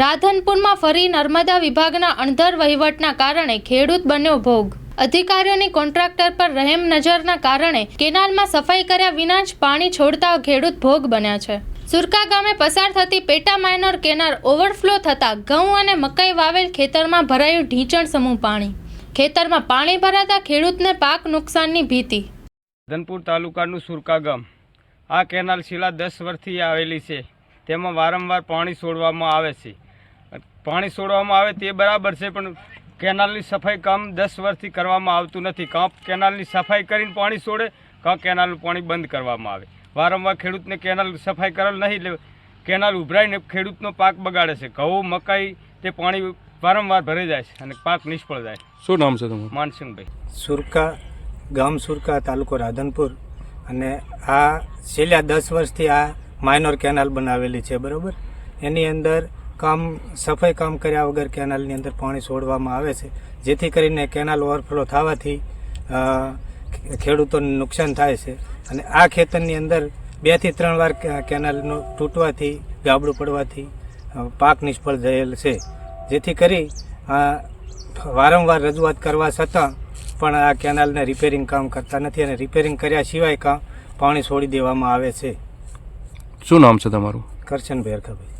રાધનપુરમાં ફરી નર્મદા વિભાગના અણધર વહીવટના કારણે ખેડૂત બન્યો ભોગ. અધિકારીઓની કોન્ટ્રાક્ટર પર રહેમ નજરના કારણે કેનાલમાં સફાઈ કર્યા વિના જ પાણી છોડતા ખેડૂત ભોગ બન્યા છે. સુરકા ગામે પસાર થતી પેટા માઇનોર કેનાલ ઓવરફ્લો થતાં ઘઉં અને મકાઈ વાવેલ ખેતરમાં ભરાયું ઢીંચણ સમૂહ પાણી. ખેતરમાં પાણી ભરાતા ખેડૂતને પાક નુકસાનની ભીતિ. ધનપુર તાલુકાનું સુરકા ગામ. આ કેનાલ છેલ્લા દસ વર્ષથી આવેલી છે. તેમાં વારંવાર પાણી છોડવામાં આવે છે. પાણી છોડવામાં આવે તે બરાબર છે પણ કેનાલની સફાઈ કામ દસ વર્ષથી કરવામાં આવતું નથી. કાં કેનાલની સફાઈ કરીને પાણી છોડે કાં કેનાલનું પાણી બંધ કરવામાં આવે. વારંવાર ખેડૂતને કેનાલ સફાઈ કરેલ નહીં એટલે કેનાલ ઉભરાઈને ખેડૂતનો પાક બગાડે છે. ઘઉં મકાઈ તે પાણી વારંવાર ભરાઈ જાય છે અને પાક નિષ્ફળ જાય શું નામ છે તમારું? માનસિંહભાઈ. સુરકા ગામ સુરકા તાલુકો રાધનપુર. અને આ છેલ્લા દસ વર્ષથી આ માઇનોર કેનાલ બનાવેલી છે બરાબર? એની અંદર કામ સફાઈ કામ કર્યા વગર કેનાલની અંદર પાણી છોડવામાં આવે છે. જેથી કરીને કેનાલ ઓવરફ્લો થવાથી ખેડૂતોને નુકસાન થાય છે. અને આ ખેતરની અંદર બેથી ત્રણ વાર કેનાલનું તૂટવાથી ગાબડું પડવાથી પાક નિષ્ફળ થયેલ છે. જેથી કરી વારંવાર રજૂઆત કરવા છતાં પણ આ કેનાલને રિપેરિંગ કામ કરતા નથી અને રિપેરિંગ કર્યા સિવાય કામ પાણી છોડી દેવામાં આવે છે. શું નામ છે તમારું? કરશન ભેરખાભાઈ